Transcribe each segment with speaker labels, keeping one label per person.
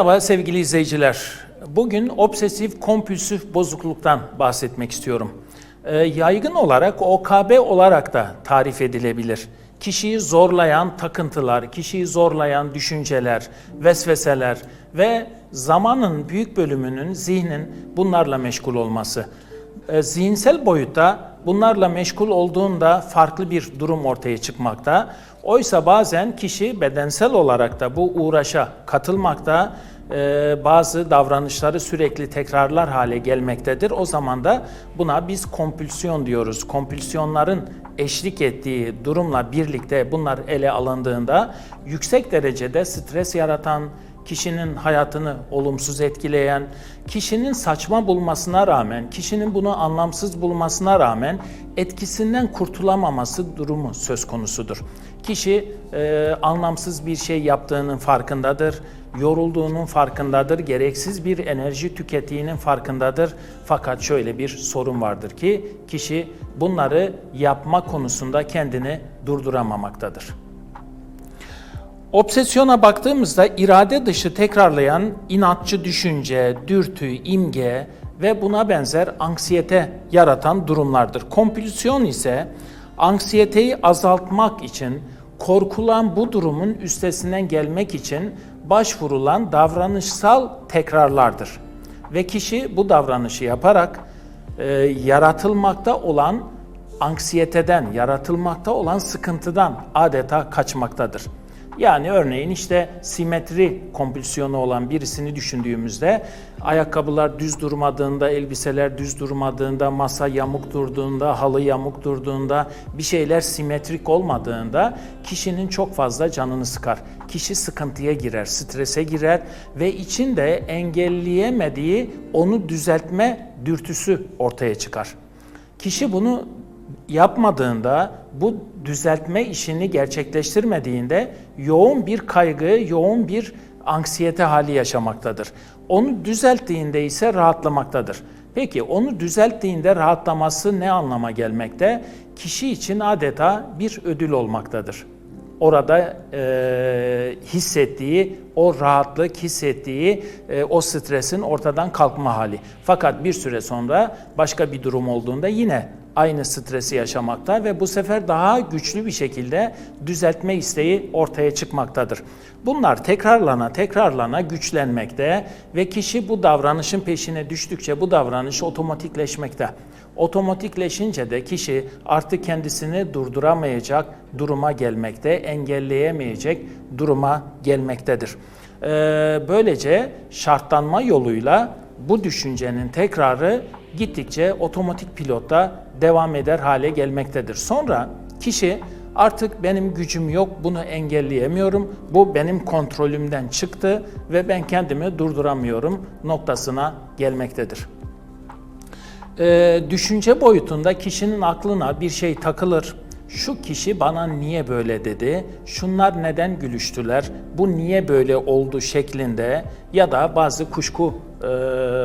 Speaker 1: Merhaba sevgili izleyiciler. Bugün obsesif kompulsif bozukluktan bahsetmek istiyorum. Ee, yaygın olarak OKB olarak da tarif edilebilir. Kişiyi zorlayan takıntılar, kişiyi zorlayan düşünceler, vesveseler ve zamanın büyük bölümünün zihnin bunlarla meşgul olması. Ee, zihinsel boyutta bunlarla meşgul olduğunda farklı bir durum ortaya çıkmakta. Oysa bazen kişi bedensel olarak da bu uğraşa katılmakta, e, bazı davranışları sürekli tekrarlar hale gelmektedir. O zaman da buna biz kompülsiyon diyoruz. Kompülsiyonların eşlik ettiği durumla birlikte bunlar ele alındığında yüksek derecede stres yaratan, kişinin hayatını olumsuz etkileyen, kişinin saçma bulmasına rağmen, kişinin bunu anlamsız bulmasına rağmen etkisinden kurtulamaması durumu söz konusudur. Kişi e, anlamsız bir şey yaptığının farkındadır, yorulduğunun farkındadır, gereksiz bir enerji tükettiğinin farkındadır. Fakat şöyle bir sorun vardır ki kişi bunları yapma konusunda kendini durduramamaktadır. Obsesyona baktığımızda irade dışı tekrarlayan inatçı düşünce, dürtü, imge ve buna benzer anksiyete yaratan durumlardır. Kompülsiyon ise anksiyeteyi azaltmak için, korkulan bu durumun üstesinden gelmek için başvurulan davranışsal tekrarlardır. Ve kişi bu davranışı yaparak e, yaratılmakta olan anksiyeteden, yaratılmakta olan sıkıntıdan adeta kaçmaktadır. Yani örneğin işte simetri kompülsiyonu olan birisini düşündüğümüzde ayakkabılar düz durmadığında, elbiseler düz durmadığında, masa yamuk durduğunda, halı yamuk durduğunda, bir şeyler simetrik olmadığında kişinin çok fazla canını sıkar. Kişi sıkıntıya girer, strese girer ve içinde engelleyemediği onu düzeltme dürtüsü ortaya çıkar. Kişi bunu yapmadığında, bu düzeltme işini gerçekleştirmediğinde yoğun bir kaygı, yoğun bir anksiyete hali yaşamaktadır. Onu düzelttiğinde ise rahatlamaktadır. Peki onu düzelttiğinde rahatlaması ne anlama gelmekte? Kişi için adeta bir ödül olmaktadır. Orada e, hissettiği, o rahatlık hissettiği, e, o stresin ortadan kalkma hali. Fakat bir süre sonra başka bir durum olduğunda yine aynı stresi yaşamakta ve bu sefer daha güçlü bir şekilde düzeltme isteği ortaya çıkmaktadır. Bunlar tekrarlana tekrarlana güçlenmekte ve kişi bu davranışın peşine düştükçe bu davranış otomatikleşmekte. Otomatikleşince de kişi artık kendisini durduramayacak duruma gelmekte, engelleyemeyecek duruma gelmektedir. Ee, böylece şartlanma yoluyla bu düşüncenin tekrarı gittikçe otomatik pilotta devam eder hale gelmektedir. Sonra kişi artık benim gücüm yok, bunu engelleyemiyorum, bu benim kontrolümden çıktı ve ben kendimi durduramıyorum noktasına gelmektedir. Ee, düşünce boyutunda kişinin aklına bir şey takılır. Şu kişi bana niye böyle dedi? Şunlar neden gülüştüler? Bu niye böyle oldu şeklinde ya da bazı kuşku e,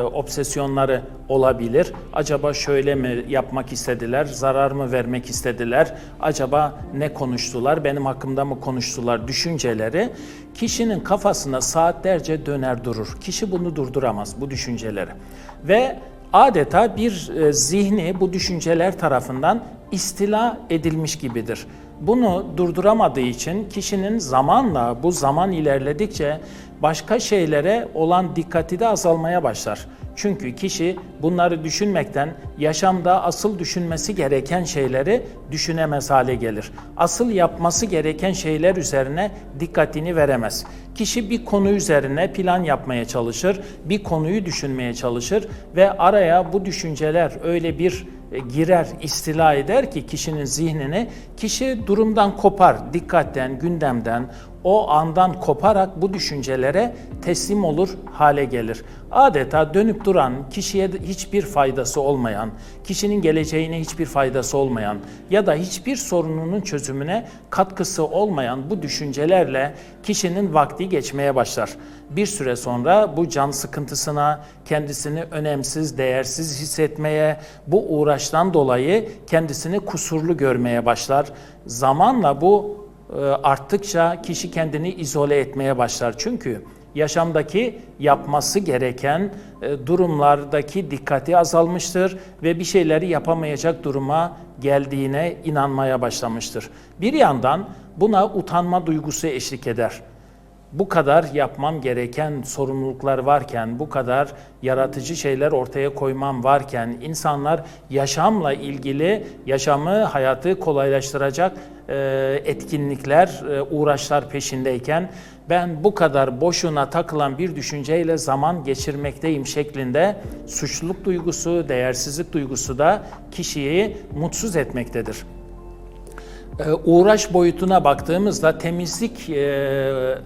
Speaker 1: obsesyonları olabilir. Acaba şöyle mi yapmak istediler? Zarar mı vermek istediler? Acaba ne konuştular? Benim hakkımda mı konuştular? Düşünceleri kişinin kafasında saatlerce döner durur. Kişi bunu durduramaz bu düşünceleri. Ve adeta bir e, zihni bu düşünceler tarafından istila edilmiş gibidir. Bunu durduramadığı için kişinin zamanla bu zaman ilerledikçe başka şeylere olan dikkati de azalmaya başlar. Çünkü kişi bunları düşünmekten yaşamda asıl düşünmesi gereken şeyleri düşünemez hale gelir. Asıl yapması gereken şeyler üzerine dikkatini veremez. Kişi bir konu üzerine plan yapmaya çalışır, bir konuyu düşünmeye çalışır ve araya bu düşünceler öyle bir girer, istila eder ki kişinin zihnini, kişi durumdan kopar, dikkatten, gündemden, o andan koparak bu düşüncelere teslim olur hale gelir. Adeta dönüp duran, kişiye hiçbir faydası olmayan, kişinin geleceğine hiçbir faydası olmayan ya da hiçbir sorununun çözümüne katkısı olmayan bu düşüncelerle kişinin vakti geçmeye başlar. Bir süre sonra bu can sıkıntısına, kendisini önemsiz, değersiz hissetmeye, bu uğraştan dolayı kendisini kusurlu görmeye başlar. Zamanla bu e, arttıkça kişi kendini izole etmeye başlar. Çünkü yaşamdaki yapması gereken e, durumlardaki dikkati azalmıştır ve bir şeyleri yapamayacak duruma geldiğine inanmaya başlamıştır. Bir yandan buna utanma duygusu eşlik eder bu kadar yapmam gereken sorumluluklar varken, bu kadar yaratıcı şeyler ortaya koymam varken, insanlar yaşamla ilgili yaşamı, hayatı kolaylaştıracak e, etkinlikler, e, uğraşlar peşindeyken ben bu kadar boşuna takılan bir düşünceyle zaman geçirmekteyim şeklinde suçluluk duygusu, değersizlik duygusu da kişiyi mutsuz etmektedir. E, uğraş boyutuna baktığımızda temizlik e,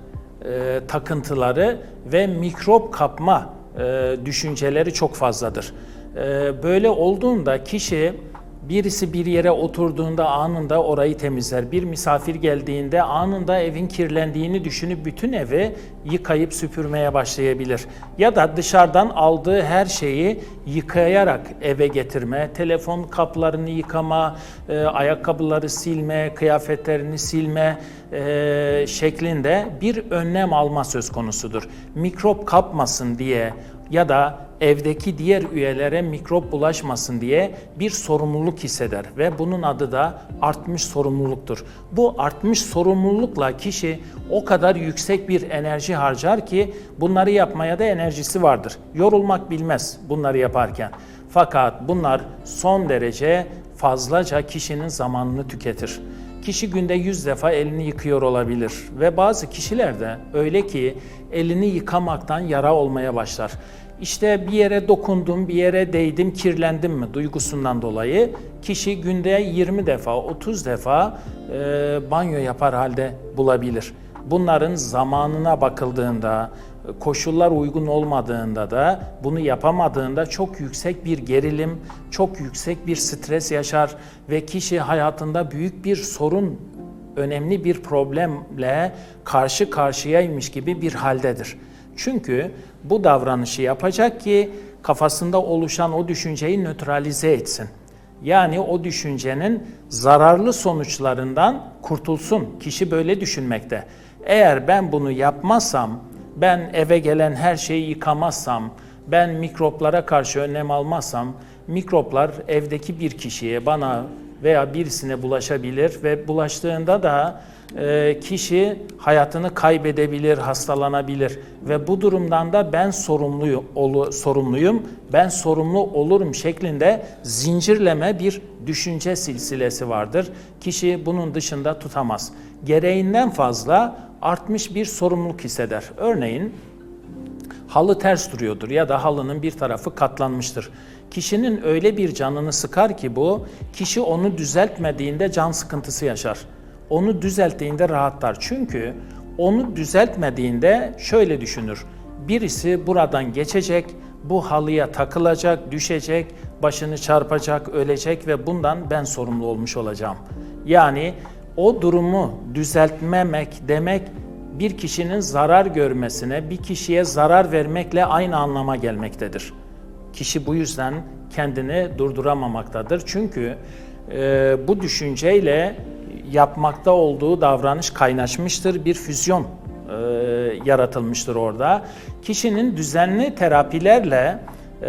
Speaker 1: e, takıntıları ve mikrop kapma e, düşünceleri çok fazladır. E, böyle olduğunda kişi birisi bir yere oturduğunda anında orayı temizler. Bir misafir geldiğinde anında evin kirlendiğini düşünüp bütün evi yıkayıp süpürmeye başlayabilir. Ya da dışarıdan aldığı her şeyi yıkayarak eve getirme, telefon kaplarını yıkama, e, ayakkabıları silme, kıyafetlerini silme e, şeklinde bir önlem alma söz konusudur. Mikrop kapmasın diye ya da evdeki diğer üyelere mikrop bulaşmasın diye bir sorumluluk hisseder ve bunun adı da artmış sorumluluktur. Bu artmış sorumlulukla kişi o kadar yüksek bir enerji harcar ki bunları yapmaya da enerjisi vardır. Yorulmak bilmez bunları yaparken. Fakat bunlar son derece fazlaca kişinin zamanını tüketir. Kişi günde 100 defa elini yıkıyor olabilir ve bazı kişilerde öyle ki elini yıkamaktan yara olmaya başlar. İşte bir yere dokundum, bir yere değdim, kirlendim mi duygusundan dolayı kişi günde 20 defa, 30 defa e, banyo yapar halde bulabilir. Bunların zamanına bakıldığında, koşullar uygun olmadığında da bunu yapamadığında çok yüksek bir gerilim, çok yüksek bir stres yaşar ve kişi hayatında büyük bir sorun, önemli bir problemle karşı karşıyaymış gibi bir haldedir. Çünkü bu davranışı yapacak ki kafasında oluşan o düşünceyi nötralize etsin. Yani o düşüncenin zararlı sonuçlarından kurtulsun. Kişi böyle düşünmekte. Eğer ben bunu yapmazsam, ben eve gelen her şeyi yıkamazsam, ben mikroplara karşı önlem almazsam, mikroplar evdeki bir kişiye, bana veya birisine bulaşabilir ve bulaştığında da e, kişi hayatını kaybedebilir, hastalanabilir ve bu durumdan da ben sorumluyum, sorumluyum, ben sorumlu olurum şeklinde zincirleme bir düşünce silsilesi vardır. Kişi bunun dışında tutamaz. Gereğinden fazla artmış bir sorumluluk hisseder. Örneğin halı ters duruyordur ya da halının bir tarafı katlanmıştır. Kişinin öyle bir canını sıkar ki bu, kişi onu düzeltmediğinde can sıkıntısı yaşar. Onu düzelttiğinde rahatlar. Çünkü onu düzeltmediğinde şöyle düşünür. Birisi buradan geçecek, bu halıya takılacak, düşecek, başını çarpacak, ölecek ve bundan ben sorumlu olmuş olacağım. Yani o durumu düzeltmemek demek bir kişinin zarar görmesine, bir kişiye zarar vermekle aynı anlama gelmektedir. Kişi bu yüzden kendini durduramamaktadır. Çünkü e, bu düşünceyle yapmakta olduğu davranış kaynaşmıştır, bir füzyon e, yaratılmıştır orada. Kişinin düzenli terapilerle e,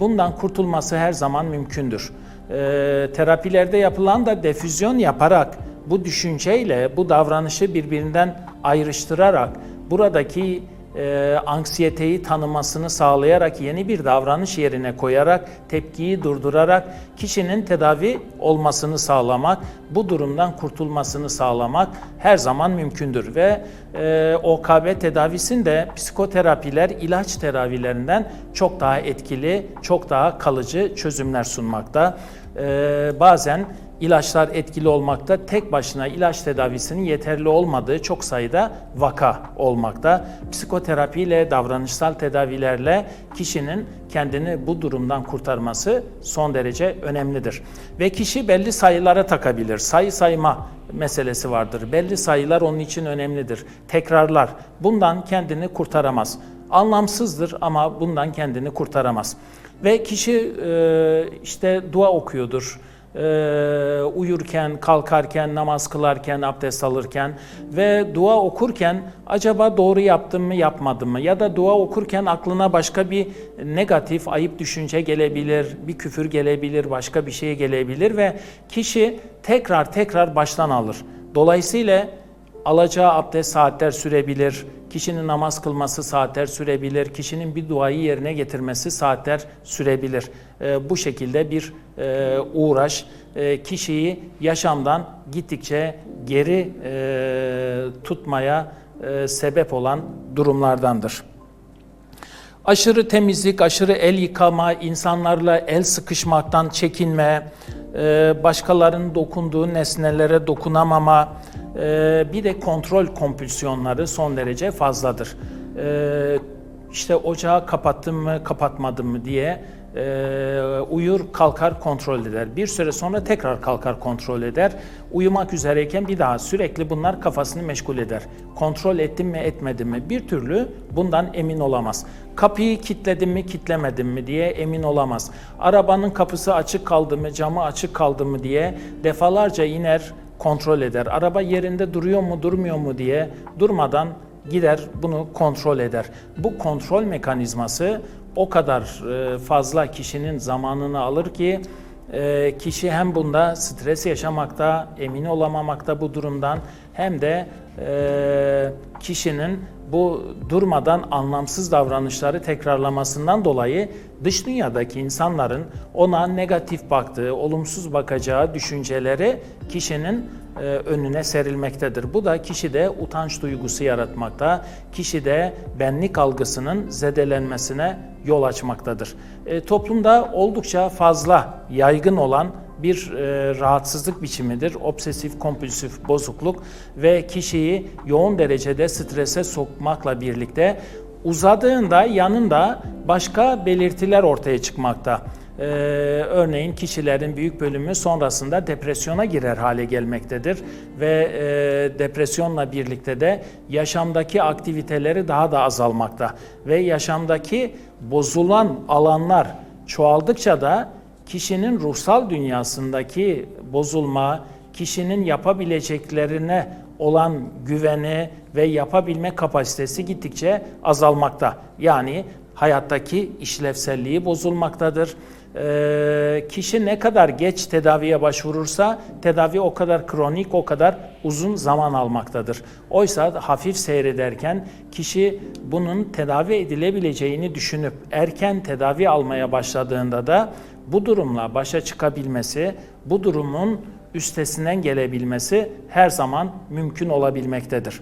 Speaker 1: bundan kurtulması her zaman mümkündür. E, terapilerde yapılan da defüzyon yaparak bu düşünceyle bu davranışı birbirinden ayrıştırarak buradaki e, anksiyeteyi tanımasını sağlayarak yeni bir davranış yerine koyarak tepkiyi durdurarak kişinin tedavi olmasını sağlamak, bu durumdan kurtulmasını sağlamak her zaman mümkündür ve e, OKB tedavisinde psikoterapiler ilaç tedavilerinden çok daha etkili, çok daha kalıcı çözümler sunmakta. E, bazen ilaçlar etkili olmakta, tek başına ilaç tedavisinin yeterli olmadığı çok sayıda vaka olmakta. Psikoterapiyle, davranışsal tedavilerle kişinin kendini bu durumdan kurtarması son derece önemlidir. Ve kişi belli sayılara takabilir. Sayı sayma meselesi vardır. Belli sayılar onun için önemlidir. Tekrarlar. Bundan kendini kurtaramaz. Anlamsızdır ama bundan kendini kurtaramaz. Ve kişi işte dua okuyordur e, uyurken, kalkarken, namaz kılarken, abdest alırken ve dua okurken acaba doğru yaptım mı, yapmadım mı? Ya da dua okurken aklına başka bir negatif, ayıp düşünce gelebilir, bir küfür gelebilir, başka bir şey gelebilir ve kişi tekrar tekrar baştan alır. Dolayısıyla alacağı abdest saatler sürebilir, kişinin namaz kılması saatler sürebilir, kişinin bir duayı yerine getirmesi saatler sürebilir. Ee, bu şekilde bir e, uğraş e, kişiyi yaşamdan gittikçe geri e, tutmaya e, sebep olan durumlardandır. Aşırı temizlik, aşırı el yıkama, insanlarla el sıkışmaktan çekinme, e, başkalarının dokunduğu nesnelere dokunamama, e, bir de kontrol kompülsiyonları son derece fazladır. İşte ocağı kapattım mı, kapatmadım mı diye e, uyur, kalkar, kontrol eder. Bir süre sonra tekrar kalkar, kontrol eder. Uyumak üzereyken bir daha sürekli bunlar kafasını meşgul eder. Kontrol ettim mi, etmedim mi? Bir türlü bundan emin olamaz. Kapıyı kilitledim mi, kilitlemedim mi diye emin olamaz. Arabanın kapısı açık kaldı mı, camı açık kaldı mı diye defalarca iner, kontrol eder. Araba yerinde duruyor mu, durmuyor mu diye durmadan gider bunu kontrol eder. Bu kontrol mekanizması o kadar e, fazla kişinin zamanını alır ki e, kişi hem bunda stres yaşamakta, emin olamamakta bu durumdan hem de e, kişinin bu durmadan anlamsız davranışları tekrarlamasından dolayı dış dünyadaki insanların ona negatif baktığı, olumsuz bakacağı düşünceleri kişinin e, önüne serilmektedir. Bu da kişide utanç duygusu yaratmakta, kişide benlik algısının zedelenmesine yol açmaktadır. E, toplumda oldukça fazla yaygın olan bir e, rahatsızlık biçimidir. Obsesif kompulsif bozukluk ve kişiyi yoğun derecede strese sokmakla birlikte uzadığında yanında başka belirtiler ortaya çıkmakta. Ee, örneğin kişilerin büyük bölümü sonrasında depresyona girer hale gelmektedir ve e, depresyonla birlikte de yaşamdaki aktiviteleri daha da azalmakta ve yaşamdaki bozulan alanlar çoğaldıkça da kişinin ruhsal dünyasındaki bozulma, kişinin yapabileceklerine olan güveni ve yapabilme kapasitesi gittikçe azalmakta. Yani hayattaki işlevselliği bozulmaktadır. Ee, kişi ne kadar geç tedaviye başvurursa tedavi o kadar kronik, o kadar uzun zaman almaktadır. Oysa hafif seyrederken kişi bunun tedavi edilebileceğini düşünüp erken tedavi almaya başladığında da bu durumla başa çıkabilmesi, bu durumun üstesinden gelebilmesi her zaman mümkün olabilmektedir.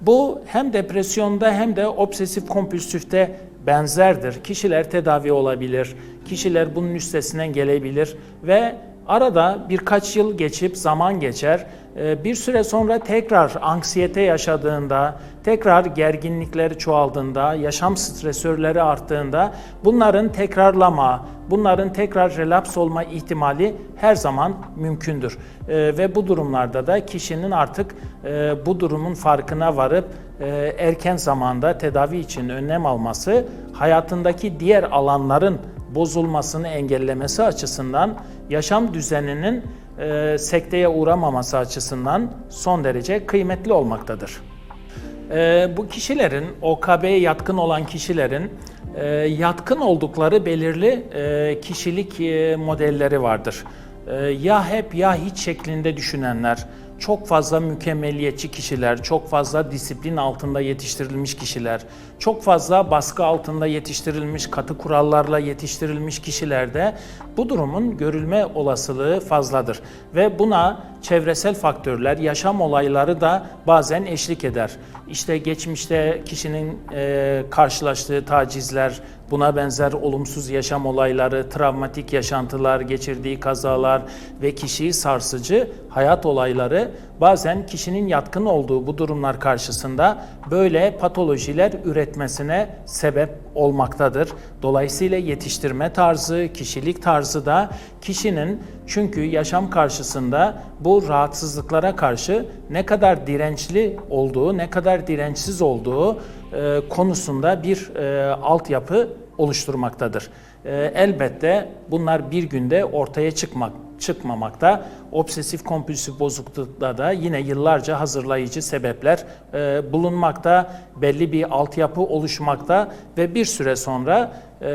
Speaker 1: Bu hem depresyonda hem de obsesif kompulsifte benzerdir. Kişiler tedavi olabilir, kişiler bunun üstesinden gelebilir ve arada birkaç yıl geçip zaman geçer. Ee, Bir süre sonra tekrar anksiyete yaşadığında, tekrar gerginlikleri çoğaldığında, yaşam stresörleri arttığında bunların tekrarlama, bunların tekrar relaps olma ihtimali her zaman mümkündür. Ee, Ve bu durumlarda da kişinin artık e, bu durumun farkına varıp e, erken zamanda tedavi için önlem alması hayatındaki diğer alanların bozulmasını engellemesi açısından yaşam düzeninin e, sekteye uğramaması açısından son derece kıymetli olmaktadır. E, bu kişilerin, OKB'ye yatkın olan kişilerin e, yatkın oldukları belirli e, kişilik e, modelleri vardır. E, ya hep ya hiç şeklinde düşünenler, çok fazla mükemmeliyetçi kişiler, çok fazla disiplin altında yetiştirilmiş kişiler, çok fazla baskı altında yetiştirilmiş, katı kurallarla yetiştirilmiş kişilerde bu durumun görülme olasılığı fazladır. Ve buna çevresel faktörler, yaşam olayları da bazen eşlik eder. İşte geçmişte kişinin e, karşılaştığı tacizler, buna benzer olumsuz yaşam olayları, travmatik yaşantılar, geçirdiği kazalar ve kişiyi sarsıcı hayat olayları bazen kişinin yatkın olduğu bu durumlar karşısında böyle patolojiler üretmesine sebep olmaktadır. Dolayısıyla yetiştirme tarzı, kişilik tarzı da kişinin çünkü yaşam karşısında bu rahatsızlıklara karşı ne kadar dirençli olduğu, ne kadar dirençsiz olduğu e, konusunda bir e, altyapı oluşturmaktadır. E, elbette bunlar bir günde ortaya çıkmak çıkmamakta. Obsesif kompulsif bozuklukta da yine yıllarca hazırlayıcı sebepler e, bulunmakta, belli bir altyapı oluşmakta ve bir süre sonra e,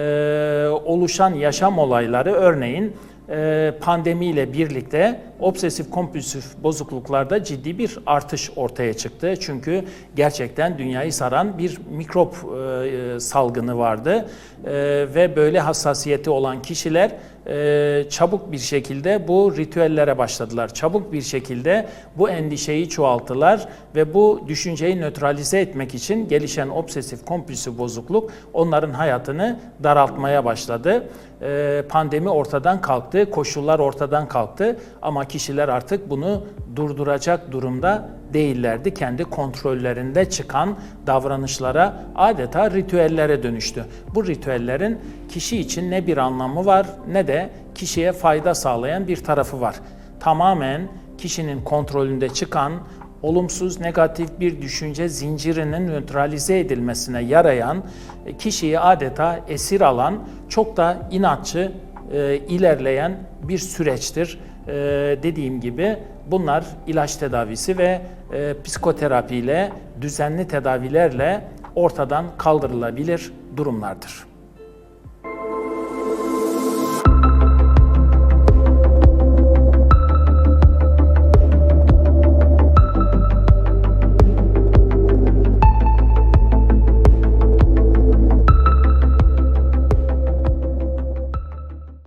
Speaker 1: oluşan yaşam olayları örneğin e, pandemiyle birlikte obsesif kompulsif bozukluklarda ciddi bir artış ortaya çıktı. Çünkü gerçekten dünyayı saran bir mikrop e, salgını vardı E, ve böyle hassasiyeti olan kişiler e, çabuk bir şekilde bu ritüellere başladılar. Çabuk bir şekilde bu endişeyi çoğalttılar ve bu düşünceyi nötralize etmek için gelişen obsesif kompulsif bozukluk onların hayatını daraltmaya başladı. E, pandemi ortadan kalktı, koşullar ortadan kalktı ama kişiler artık bunu durduracak durumda değillerdi. Kendi kontrollerinde çıkan davranışlara adeta ritüellere dönüştü. Bu ritüellerin kişi için ne bir anlamı var ne de kişiye fayda sağlayan bir tarafı var. Tamamen kişinin kontrolünde çıkan olumsuz negatif bir düşünce zincirinin nötralize edilmesine yarayan, e, kişiyi adeta esir alan, çok da inatçı e, ilerleyen bir süreçtir. E, dediğim gibi bunlar ilaç tedavisi ve e, psikoterapiyle, düzenli tedavilerle ortadan kaldırılabilir durumlardır.